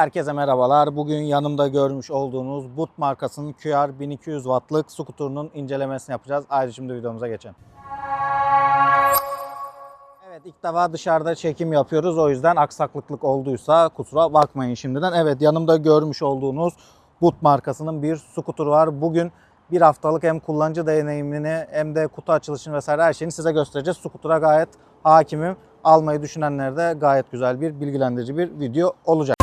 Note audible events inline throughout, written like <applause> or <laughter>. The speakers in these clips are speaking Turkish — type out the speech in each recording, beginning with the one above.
Herkese merhabalar. Bugün yanımda görmüş olduğunuz Boot markasının QR 1200 wattlık skuturunun incelemesini yapacağız. Haydi şimdi videomuza geçelim. Evet ilk defa dışarıda çekim yapıyoruz. O yüzden aksaklıklık olduysa kusura bakmayın şimdiden. Evet yanımda görmüş olduğunuz Boot markasının bir skuturu var. Bugün bir haftalık hem kullanıcı deneyimini hem de kutu açılışını vesaire her şeyini size göstereceğiz. Skutura gayet hakimim. Almayı düşünenlere de gayet güzel bir bilgilendirici bir video olacak.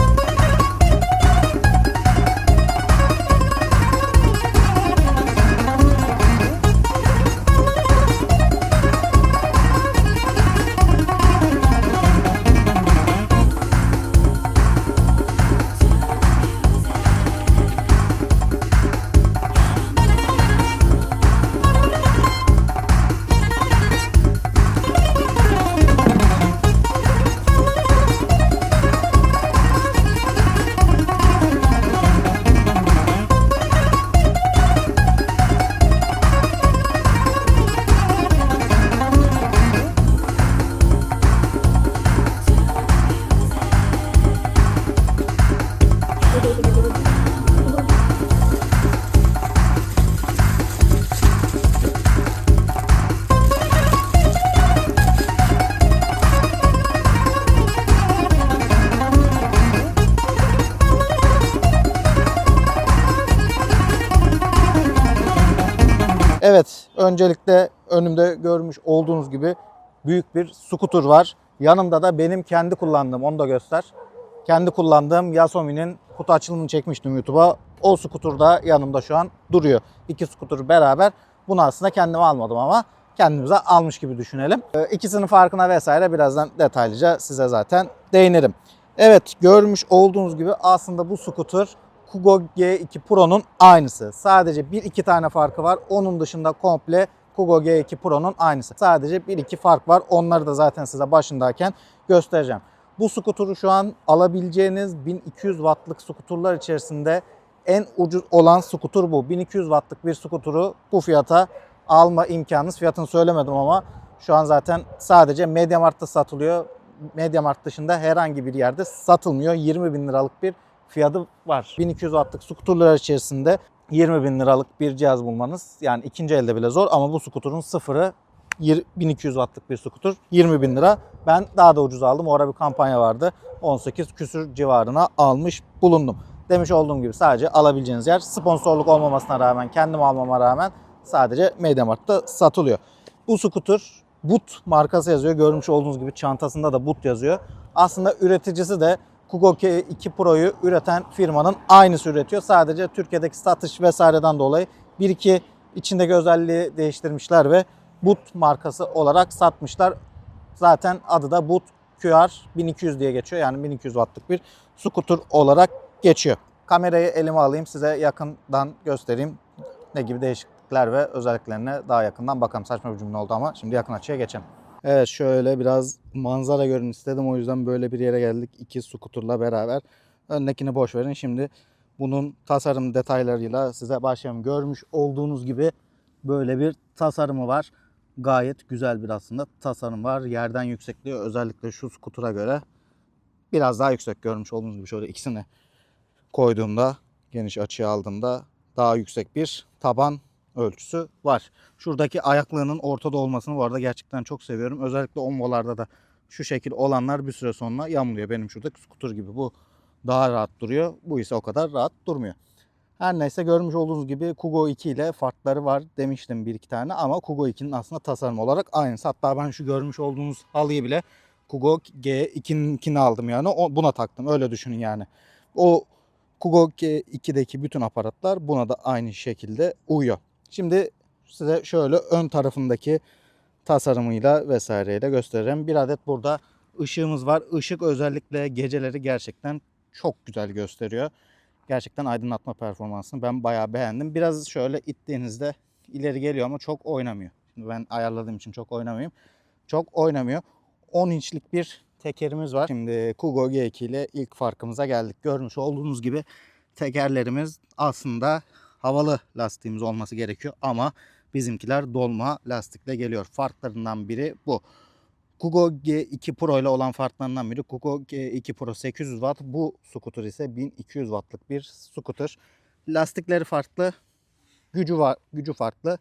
Öncelikle önümde görmüş olduğunuz gibi büyük bir skuter var. Yanımda da benim kendi kullandığım, onu da göster. Kendi kullandığım Yasomi'nin kutu açılımını çekmiştim YouTube'a. O skuter da yanımda şu an duruyor. İki skuter beraber. Bunu aslında kendime almadım ama kendimize almış gibi düşünelim. Ee, İkisinin farkına vesaire birazdan detaylıca size zaten değinirim. Evet görmüş olduğunuz gibi aslında bu skuter Kugo G2 Pro'nun aynısı. Sadece bir iki tane farkı var. Onun dışında komple Kugo G2 Pro'nun aynısı. Sadece bir iki fark var. Onları da zaten size başındayken göstereceğim. Bu skuturu şu an alabileceğiniz 1200 wattlık skuturlar içerisinde en ucuz olan skutur bu. 1200 wattlık bir skuturu bu fiyata alma imkanınız. Fiyatını söylemedim ama şu an zaten sadece MediaMarkt'ta satılıyor. MediaMarkt dışında herhangi bir yerde satılmıyor. 20 bin liralık bir fiyatı var. 1200 wattlık skuturlar içerisinde 20 bin liralık bir cihaz bulmanız yani ikinci elde bile zor ama bu skuturun sıfırı yir- 1200 wattlık bir skutur 20 bin lira. Ben daha da ucuz aldım. Orada bir kampanya vardı. 18 küsür civarına almış bulundum. Demiş olduğum gibi sadece alabileceğiniz yer sponsorluk olmamasına rağmen kendim almama rağmen sadece MediaMarkt'ta satılıyor. Bu skuter Boot markası yazıyor. Görmüş olduğunuz gibi çantasında da Boot yazıyor. Aslında üreticisi de Kugo K2 Pro'yu üreten firmanın aynısı üretiyor. Sadece Türkiye'deki satış vesaireden dolayı bir iki içindeki özelliği değiştirmişler ve Boot markası olarak satmışlar. Zaten adı da Boot QR 1200 diye geçiyor. Yani 1200 wattlık bir scooter olarak geçiyor. Kamerayı elime alayım size yakından göstereyim ne gibi değişiklikler ve özelliklerine daha yakından bakalım. Saçma bir cümle oldu ama şimdi yakın açıya geçelim. Evet şöyle biraz manzara görün istedim. O yüzden böyle bir yere geldik. İki skuturla beraber. Öndekini boş verin. Şimdi bunun tasarım detaylarıyla size başlayalım. Görmüş olduğunuz gibi böyle bir tasarımı var. Gayet güzel bir aslında tasarım var. Yerden yüksekliği özellikle şu skutura göre biraz daha yüksek görmüş olduğunuz gibi şöyle ikisini koyduğumda geniş açıya aldığımda daha yüksek bir taban ölçüsü var. Şuradaki ayaklığının ortada olmasını bu arada gerçekten çok seviyorum. Özellikle ombolarda da şu şekil olanlar bir süre sonra yamuluyor. Benim şuradaki skuter gibi bu daha rahat duruyor. Bu ise o kadar rahat durmuyor. Her neyse görmüş olduğunuz gibi Kugo 2 ile farkları var demiştim bir iki tane ama Kugo 2'nin aslında tasarım olarak aynısı. Hatta ben şu görmüş olduğunuz halıyı bile Kugo G2'ninkini aldım yani o, buna taktım öyle düşünün yani. O Kugo G2'deki bütün aparatlar buna da aynı şekilde uyuyor. Şimdi size şöyle ön tarafındaki tasarımıyla vesaireyle göstereceğim. Bir adet burada ışığımız var. Işık özellikle geceleri gerçekten çok güzel gösteriyor. Gerçekten aydınlatma performansını ben bayağı beğendim. Biraz şöyle ittiğinizde ileri geliyor ama çok oynamıyor. Şimdi ben ayarladığım için çok oynamayayım. Çok oynamıyor. 10 inçlik bir tekerimiz var. Şimdi Kugo G2 ile ilk farkımıza geldik. Görmüş olduğunuz gibi tekerlerimiz aslında havalı lastiğimiz olması gerekiyor ama bizimkiler dolma lastikle geliyor. Farklarından biri bu. Kugo G2 Pro ile olan farklarından biri Kugo G2 Pro 800 Watt. Bu scooter ise 1200 Watt'lık bir scooter. Lastikleri farklı, gücü var, gücü farklı.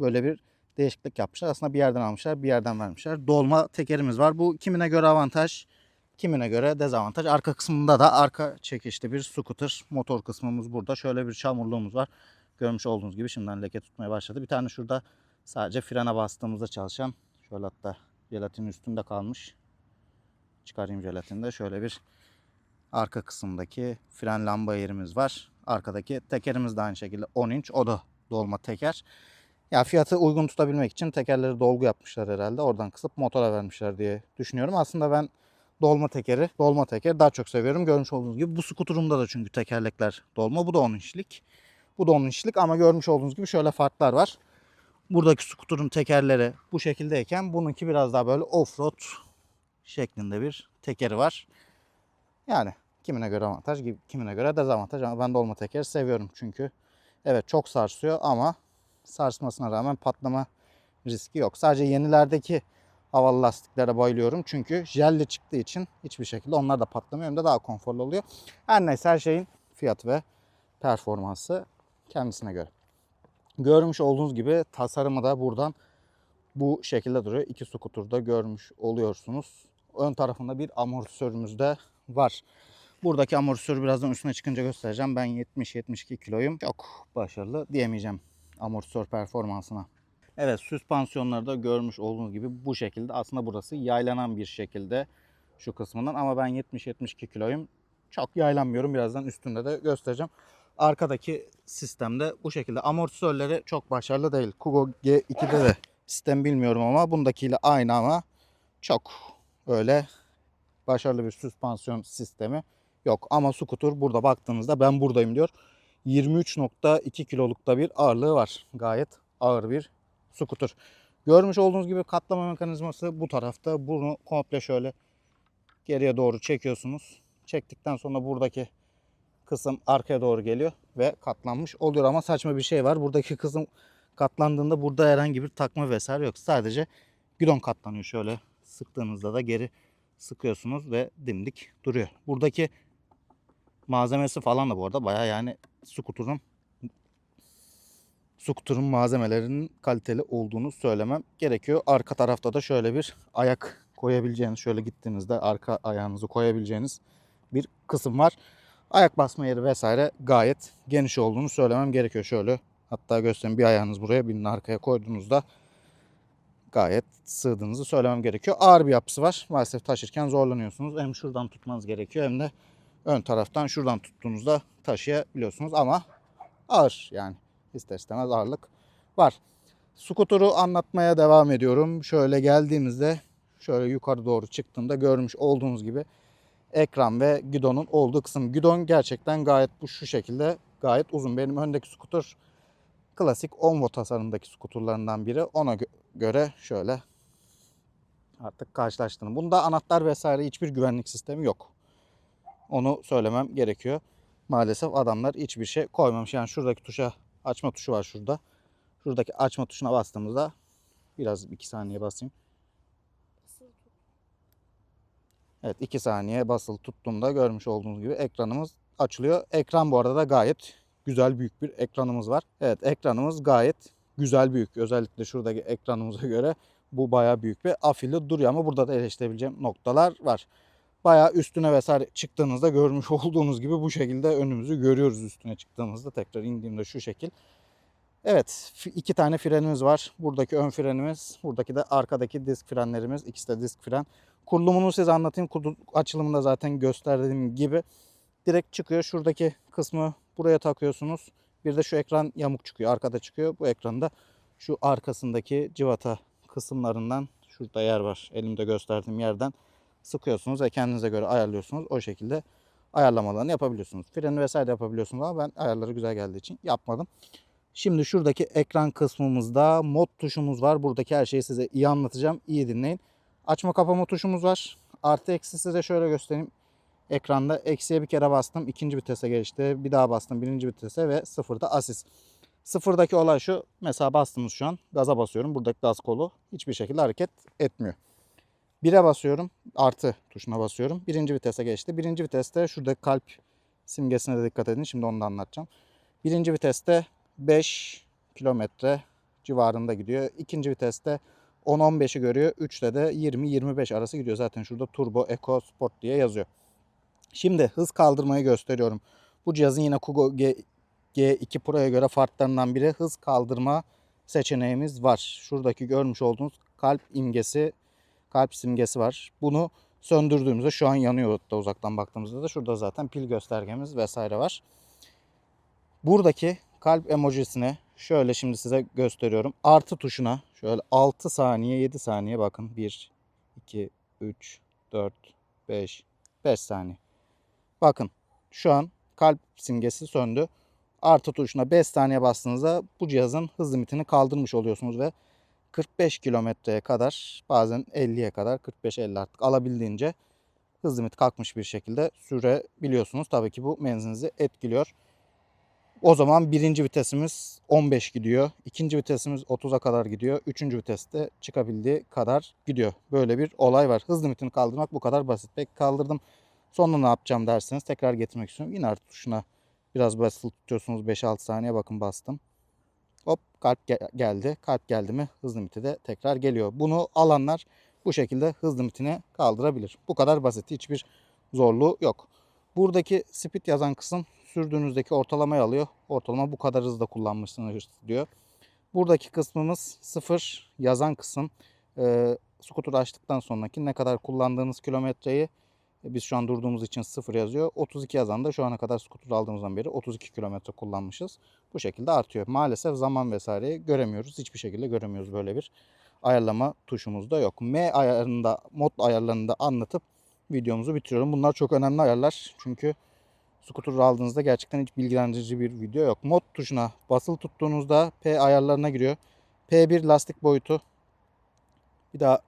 Böyle bir değişiklik yapmışlar. Aslında bir yerden almışlar, bir yerden vermişler. Dolma tekerimiz var. Bu kimine göre avantaj, kimine göre dezavantaj. Arka kısmında da arka çekişli bir scooter. Motor kısmımız burada. Şöyle bir çamurluğumuz var. Görmüş olduğunuz gibi şimdiden leke tutmaya başladı. Bir tane şurada sadece frene bastığımızda çalışan. Şöyle hatta jelatin üstünde kalmış. Çıkarayım jelatini de. Şöyle bir arka kısımdaki fren lamba yerimiz var. Arkadaki tekerimiz de aynı şekilde 10 inç. O da dolma teker. Ya fiyatı uygun tutabilmek için tekerleri dolgu yapmışlar herhalde. Oradan kısıp motora vermişler diye düşünüyorum. Aslında ben dolma tekeri, dolma teker daha çok seviyorum. Görmüş olduğunuz gibi bu skuturumda da çünkü tekerlekler dolma. Bu da 10 inçlik. Bu da 10 inçlik ama görmüş olduğunuz gibi şöyle farklar var. Buradaki skuturun tekerleri bu şekildeyken bununki biraz daha böyle offroad şeklinde bir tekeri var. Yani kimine göre avantaj, kimine göre dezavantaj ama ben dolma tekeri seviyorum çünkü evet çok sarsıyor ama sarsmasına rağmen patlama riski yok. Sadece yenilerdeki havalı lastiklere bayılıyorum çünkü jelli çıktığı için hiçbir şekilde onlar da patlamıyor hem de daha konforlu oluyor. Her neyse her şeyin fiyatı ve performansı kendisine göre. Görmüş olduğunuz gibi tasarımı da buradan bu şekilde duruyor. İki skuturda görmüş oluyorsunuz. Ön tarafında bir amortisörümüz de var. Buradaki amortisörü birazdan üstüne çıkınca göstereceğim. Ben 70-72 kiloyum. Çok başarılı diyemeyeceğim amortisör performansına. Evet süspansiyonları da görmüş olduğunuz gibi bu şekilde. Aslında burası yaylanan bir şekilde şu kısmından. Ama ben 70-72 kiloyum. Çok yaylanmıyorum. Birazdan üstünde de göstereceğim. Arkadaki sistemde bu şekilde. Amortisörleri çok başarılı değil. Kugo G2'de de sistem bilmiyorum ama bundakiyle aynı ama çok öyle başarılı bir süspansiyon sistemi yok. Ama scooter burada baktığınızda ben buradayım diyor. 23.2 kilolukta bir ağırlığı var. Gayet ağır bir scooter. Görmüş olduğunuz gibi katlama mekanizması bu tarafta. Bunu komple şöyle geriye doğru çekiyorsunuz. Çektikten sonra buradaki kısım arkaya doğru geliyor ve katlanmış oluyor. Ama saçma bir şey var. Buradaki kısım katlandığında burada herhangi bir takma vesaire yok. Sadece gidon katlanıyor. Şöyle sıktığınızda da geri sıkıyorsunuz ve dimdik duruyor. Buradaki malzemesi falan da bu arada baya yani skuturun skuturun malzemelerinin kaliteli olduğunu söylemem gerekiyor. Arka tarafta da şöyle bir ayak koyabileceğiniz, şöyle gittiğinizde arka ayağınızı koyabileceğiniz bir kısım var. Ayak basma yeri vesaire gayet geniş olduğunu söylemem gerekiyor. Şöyle hatta göstereyim bir ayağınız buraya birinin arkaya koyduğunuzda gayet sığdığınızı söylemem gerekiyor. Ağır bir yapısı var. Maalesef taşırken zorlanıyorsunuz. Hem şuradan tutmanız gerekiyor hem de ön taraftan şuradan tuttuğunuzda taşıyabiliyorsunuz ama ağır yani ister istemez ağırlık var. Skuturu anlatmaya devam ediyorum. Şöyle geldiğimizde şöyle yukarı doğru çıktığımda görmüş olduğunuz gibi ekran ve gidonun olduğu kısım. Gidon gerçekten gayet bu şu şekilde gayet uzun. Benim öndeki skuter klasik Onvo tasarımdaki skuturlarından biri. Ona gö- göre şöyle artık karşılaştırdım. Bunda anahtar vesaire hiçbir güvenlik sistemi yok. Onu söylemem gerekiyor. Maalesef adamlar hiçbir şey koymamış. Yani şuradaki tuşa açma tuşu var şurada. Şuradaki açma tuşuna bastığımızda biraz iki saniye basayım. Evet 2 saniye basılı tuttuğumda görmüş olduğunuz gibi ekranımız açılıyor. Ekran bu arada da gayet güzel büyük bir ekranımız var. Evet ekranımız gayet güzel büyük. Özellikle şuradaki ekranımıza göre bu bayağı büyük ve afili duruyor ama burada da eleştirebileceğim noktalar var. Bayağı üstüne vesaire çıktığınızda görmüş <laughs> olduğunuz gibi bu şekilde önümüzü görüyoruz üstüne çıktığımızda. Tekrar indiğimde şu şekil. Evet iki tane frenimiz var. Buradaki ön frenimiz, buradaki de arkadaki disk frenlerimiz. İkisi de disk fren. Kurulumunu size anlatayım. Açılımında zaten gösterdiğim gibi. Direkt çıkıyor. Şuradaki kısmı buraya takıyorsunuz. Bir de şu ekran yamuk çıkıyor. Arkada çıkıyor. Bu ekranda şu arkasındaki civata kısımlarından şurada yer var. Elimde gösterdiğim yerden sıkıyorsunuz ve kendinize göre ayarlıyorsunuz. O şekilde ayarlamalarını yapabiliyorsunuz. Freni vesaire yapabiliyorsunuz ama ben ayarları güzel geldiği için yapmadım. Şimdi şuradaki ekran kısmımızda mod tuşumuz var. Buradaki her şeyi size iyi anlatacağım. İyi dinleyin. Açma kapama tuşumuz var. Artı eksi size şöyle göstereyim. Ekranda eksiye bir kere bastım. ikinci vitese geçti. Bir daha bastım birinci vitese ve sıfırda asis. Sıfırdaki olay şu. Mesela bastınız şu an. Gaza basıyorum. Buradaki gaz kolu hiçbir şekilde hareket etmiyor. 1'e basıyorum. Artı tuşuna basıyorum. Birinci vitese geçti. Birinci viteste şurada kalp simgesine de dikkat edin. Şimdi onu da anlatacağım. Birinci viteste 5 kilometre civarında gidiyor. İkinci viteste 10-15'i görüyor. 3'te de 20-25 arası gidiyor. Zaten şurada Turbo Eco Sport diye yazıyor. Şimdi hız kaldırmayı gösteriyorum. Bu cihazın yine Kugo G, G2 Pro'ya göre farklarından biri hız kaldırma seçeneğimiz var. Şuradaki görmüş olduğunuz kalp imgesi, kalp simgesi var. Bunu söndürdüğümüzde şu an yanıyor da uzaktan baktığımızda da şurada zaten pil göstergemiz vesaire var. Buradaki kalp emojisine şöyle şimdi size gösteriyorum. Artı tuşuna şöyle 6 saniye 7 saniye bakın 1 2 3 4 5 5 saniye. Bakın şu an kalp simgesi söndü. Artı tuşuna 5 saniye bastığınızda bu cihazın hız limitini kaldırmış oluyorsunuz ve 45 kilometreye kadar bazen 50'ye kadar 45-50 artık alabildiğince hız limiti kalkmış bir şekilde sürebiliyorsunuz. Tabii ki bu menzilinizi etkiliyor. O zaman birinci vitesimiz 15 gidiyor. ikinci vitesimiz 30'a kadar gidiyor. Üçüncü viteste çıkabildiği kadar gidiyor. Böyle bir olay var. Hız limitini kaldırmak bu kadar basit. Peki kaldırdım. Sonra ne yapacağım derseniz tekrar getirmek istiyorum. Yine artı tuşuna biraz basılı tutuyorsunuz. 5-6 saniye bakın bastım. Hop kalp ge- geldi. Kalp geldi mi hız limiti de tekrar geliyor. Bunu alanlar bu şekilde hız limitini kaldırabilir. Bu kadar basit. Hiçbir zorluğu yok. Buradaki speed yazan kısım sürdüğünüzdeki ortalamayı alıyor. Ortalama bu kadar hızda kullanmışsınız diyor. Buradaki kısmımız sıfır yazan kısım. E, skuter açtıktan sonraki ne kadar kullandığınız kilometreyi biz şu an durduğumuz için sıfır yazıyor. 32 yazan da şu ana kadar skuter aldığımızdan beri 32 kilometre kullanmışız. Bu şekilde artıyor. Maalesef zaman vesaireyi göremiyoruz. Hiçbir şekilde göremiyoruz böyle bir ayarlama tuşumuz da yok. M ayarında, mod ayarlarını da anlatıp videomuzu bitiriyorum. Bunlar çok önemli ayarlar. Çünkü skuter aldığınızda gerçekten hiç bilgilendirici bir video yok. Mod tuşuna basılı tuttuğunuzda P ayarlarına giriyor. P1 lastik boyutu. Bir daha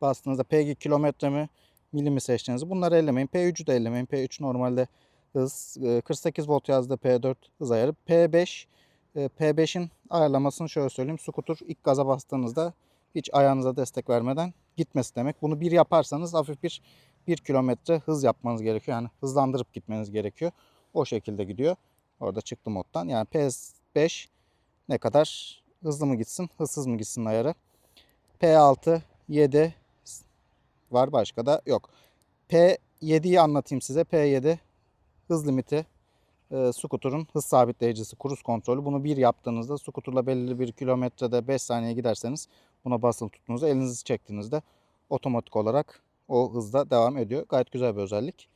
bastığınızda P2 kilometre mi milimi seçtiğinizde bunları ellemeyin. P3'ü de ellemeyin. P3 normalde hız. e, 48 volt yazdı P4 hız ayarı. P5 e, P5'in ayarlamasını şöyle söyleyeyim. Skuter ilk gaza bastığınızda hiç ayağınıza destek vermeden gitmesi demek. Bunu bir yaparsanız hafif bir 1 kilometre hız yapmanız gerekiyor. Yani hızlandırıp gitmeniz gerekiyor. O şekilde gidiyor. Orada çıktı moddan. Yani PS5 ne kadar hızlı mı gitsin, hızsız mı gitsin ayarı. P6, 7 var başka da yok. P7'yi anlatayım size. P7 hız limiti e, skuterın hız sabitleyicisi, kruz kontrolü. Bunu bir yaptığınızda skuterla belirli bir kilometrede 5 saniye giderseniz buna basılı tuttuğunuzda elinizi çektiğinizde otomatik olarak o hızda devam ediyor. Gayet güzel bir özellik.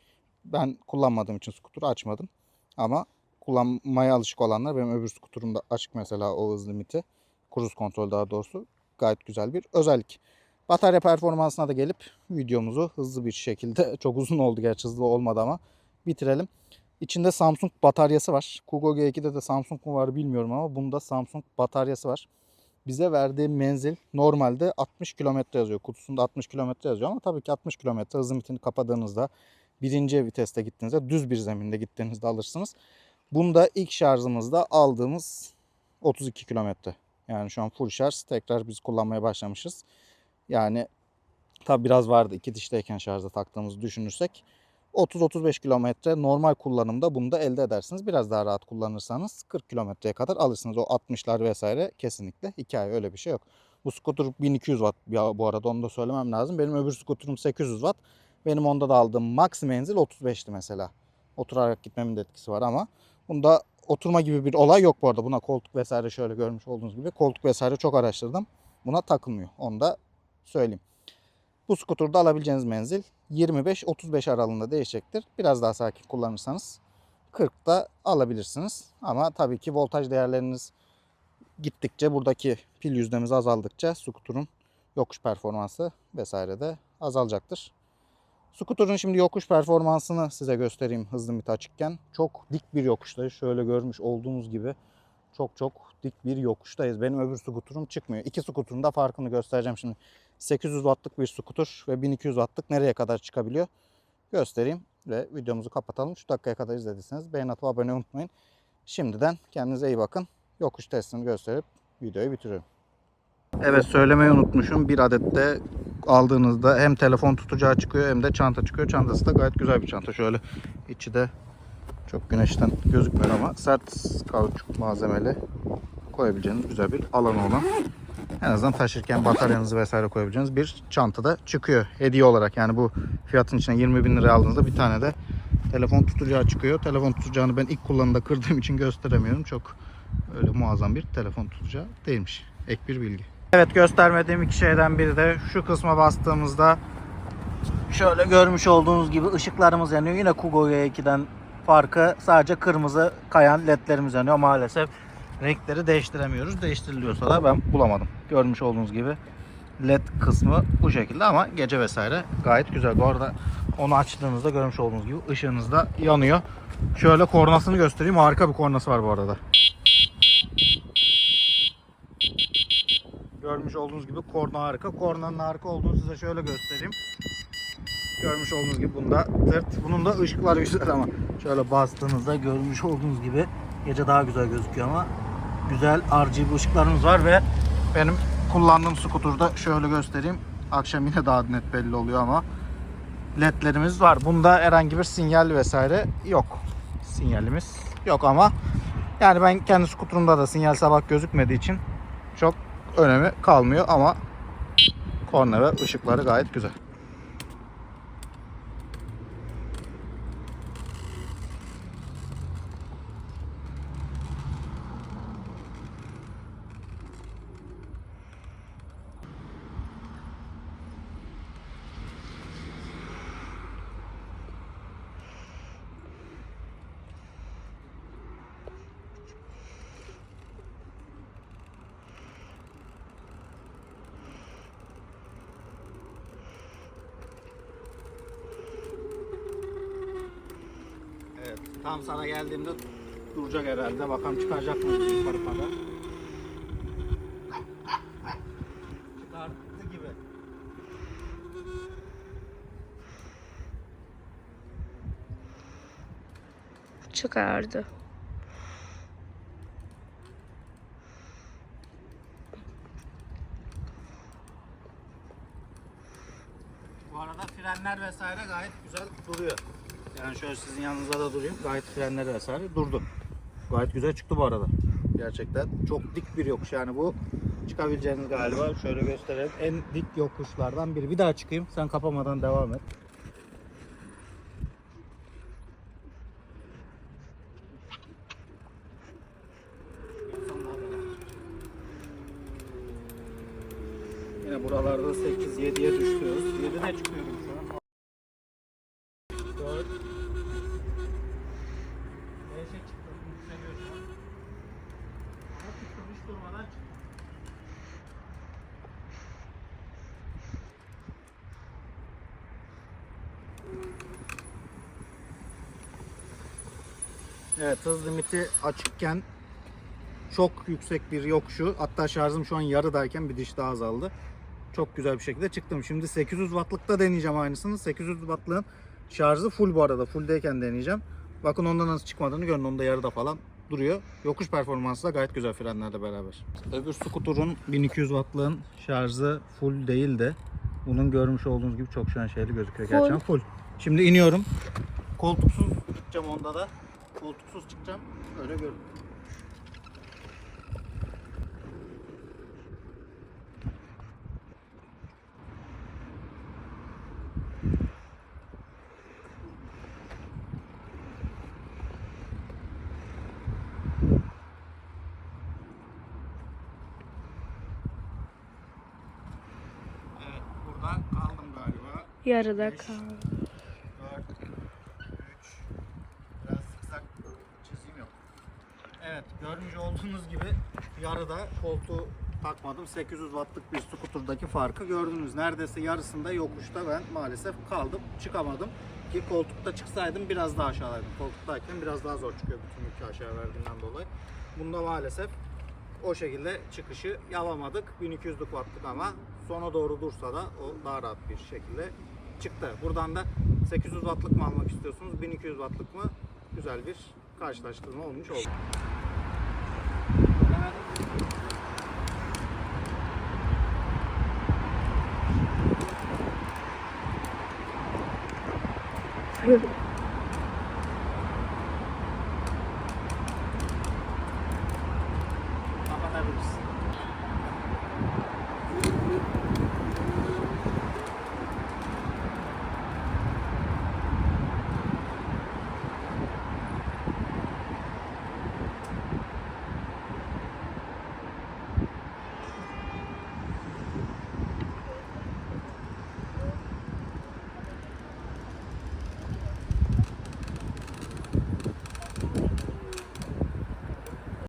Ben kullanmadığım için skuturu açmadım. Ama kullanmaya alışık olanlar benim öbür skuturumda açık mesela o hız limiti. Kruz kontrol daha doğrusu. Gayet güzel bir özellik. Batarya performansına da gelip videomuzu hızlı bir şekilde <laughs> çok uzun oldu gerçi hızlı olmadı ama bitirelim. İçinde Samsung bataryası var. Kugo G2'de de Samsung mu var bilmiyorum ama bunda Samsung bataryası var. Bize verdiği menzil normalde 60 kilometre yazıyor. Kutusunda 60 kilometre yazıyor ama tabii ki 60 kilometre hız limitini kapadığınızda birinci viteste gittiğinizde düz bir zeminde gittiğinizde alırsınız. Bunda ilk şarjımızda aldığımız 32 kilometre. Yani şu an full şarj tekrar biz kullanmaya başlamışız. Yani tabi biraz vardı iki dişteyken şarja taktığımızı düşünürsek 30-35 kilometre normal kullanımda bunu da elde edersiniz. Biraz daha rahat kullanırsanız 40 kilometreye kadar alırsınız. O 60'lar vesaire kesinlikle hikaye öyle bir şey yok. Bu scooter 1200 watt ya bu arada onu da söylemem lazım. Benim öbür scooter'ım 800 watt. Benim onda da aldığım max menzil 35'ti mesela. Oturarak gitmemin de etkisi var ama bunda oturma gibi bir olay yok bu arada. Buna koltuk vesaire şöyle görmüş olduğunuz gibi koltuk vesaire çok araştırdım. Buna takılmıyor. Onu da söyleyeyim. Bu skuturda alabileceğiniz menzil 25-35 aralığında değişecektir. Biraz daha sakin kullanırsanız 40'da alabilirsiniz. Ama tabii ki voltaj değerleriniz gittikçe buradaki pil yüzdemiz azaldıkça skuturun yokuş performansı vesaire de azalacaktır. Skuturun şimdi yokuş performansını size göstereyim hız limiti açıkken. Çok dik bir yokuştayız. Şöyle görmüş olduğunuz gibi çok çok dik bir yokuştayız. Benim öbür skuturum çıkmıyor. İki skuturun da farkını göstereceğim şimdi. 800 wattlık bir skuter ve 1200 wattlık nereye kadar çıkabiliyor göstereyim ve videomuzu kapatalım. Şu dakikaya kadar izlediyseniz beğen atıp abone unutmayın. Şimdiden kendinize iyi bakın. Yokuş testini gösterip videoyu bitiriyorum. Evet söylemeyi unutmuşum. Bir adet de aldığınızda hem telefon tutacağı çıkıyor hem de çanta çıkıyor. Çantası da gayet güzel bir çanta. Şöyle içi de çok güneşten gözükmüyor ama sert kauçuk malzemeli koyabileceğiniz güzel bir alanı olan en azından taşırken bataryanızı vesaire koyabileceğiniz bir çanta da çıkıyor hediye olarak. Yani bu fiyatın içine 20 bin liraya aldığınızda bir tane de telefon tutacağı çıkıyor. Telefon tutacağını ben ilk kullanımda kırdığım için gösteremiyorum. Çok öyle muazzam bir telefon tutacağı değilmiş. Ek bir bilgi. Evet göstermediğim iki şeyden biri de şu kısma bastığımızda şöyle görmüş olduğunuz gibi ışıklarımız yanıyor. Yine Kugo Y2'den farkı sadece kırmızı kayan ledlerimiz yanıyor. Maalesef renkleri değiştiremiyoruz. Değiştiriliyorsa da ben bulamadım. Görmüş olduğunuz gibi led kısmı bu şekilde ama gece vesaire gayet güzel. Bu arada onu açtığınızda görmüş olduğunuz gibi ışığınız da yanıyor. Şöyle kornasını göstereyim. Harika bir kornası var bu arada. Görmüş olduğunuz gibi korna harika. Kornanın harika olduğunu size şöyle göstereyim. Görmüş olduğunuz gibi bunda tırt. Bunun da ışıkları güzel ama şöyle bastığınızda görmüş olduğunuz gibi gece daha güzel gözüküyor ama güzel RGB ışıklarımız var ve benim kullandığım skuturda şöyle göstereyim. Akşam yine daha net belli oluyor ama ledlerimiz var. Bunda herhangi bir sinyal vesaire yok. Sinyalimiz yok ama yani ben kendi skuturumda da sinyal sabah gözükmediği için çok önemi kalmıyor ama korna ve ışıkları gayet güzel. Evet, tam sana geldiğimde duracak herhalde. Bakalım çıkaracak mı yukarı kadar. Çıkarttı gibi. Çıkardı. Bu arada frenler vesaire gayet güzel duruyor. Yani şöyle sizin yanınızda da durayım. Gayet frenleri vesaire durdu. Gayet güzel çıktı bu arada. Gerçekten çok dik bir yokuş yani bu. Çıkabileceğiniz galiba. Şöyle gösterelim. En dik yokuşlardan biri. Bir daha çıkayım. Sen kapamadan devam et. Yine buralarda 8-7'ye düşüyoruz. 7'de çıkıyorum şu an. 4 5'e çıktım. Yükseliyor şu an. Ama çıktım hiç durmadan çıktım. Evet hız limiti açıkken çok yüksek bir yokuşu hatta şarjım şu an yarıdayken bir diş daha azaldı. Çok güzel bir şekilde çıktım. Şimdi 800 wattlıkta deneyeceğim aynısını. 800 wattlığın şarjı full bu arada. Fulldeyken deneyeceğim. Bakın onda nasıl çıkmadığını görün. Onda yarıda falan duruyor. Yokuş performansı da gayet güzel frenlerle beraber. Öbür skuturun 1200 wattlığın şarjı full değil de bunun görmüş olduğunuz gibi çok şu an şeyli gözüküyor. Gerçekten full. Şimdi iniyorum. Koltuksuz çıkacağım onda da. Koltuksuz çıkacağım. Öyle görün. Evet, burada kaldım galiba. Yarıda Beş. kaldı. 4, 3, biraz sıksak çizeyim yok. Evet, görmüş olduğunuz gibi yarıda koltuğu takmadım. 800 wattlık bir skuturdaki farkı gördünüz. Neredeyse yarısında yokuşta ben maalesef kaldım. Çıkamadım. Ki koltukta çıksaydım biraz daha aşağıdaydım. Koltuktayken biraz daha zor çıkıyor bütün yükü aşağı verdiğinden dolayı. Bunda maalesef o şekilde çıkışı yapamadık. 1200'lük wattlık ama sona doğru dursa da o daha rahat bir şekilde çıktı. Buradan da 800 wattlık mı almak istiyorsunuz, 1200 wattlık mı? Güzel bir karşılaştırma olmuş oldu. ありがとう。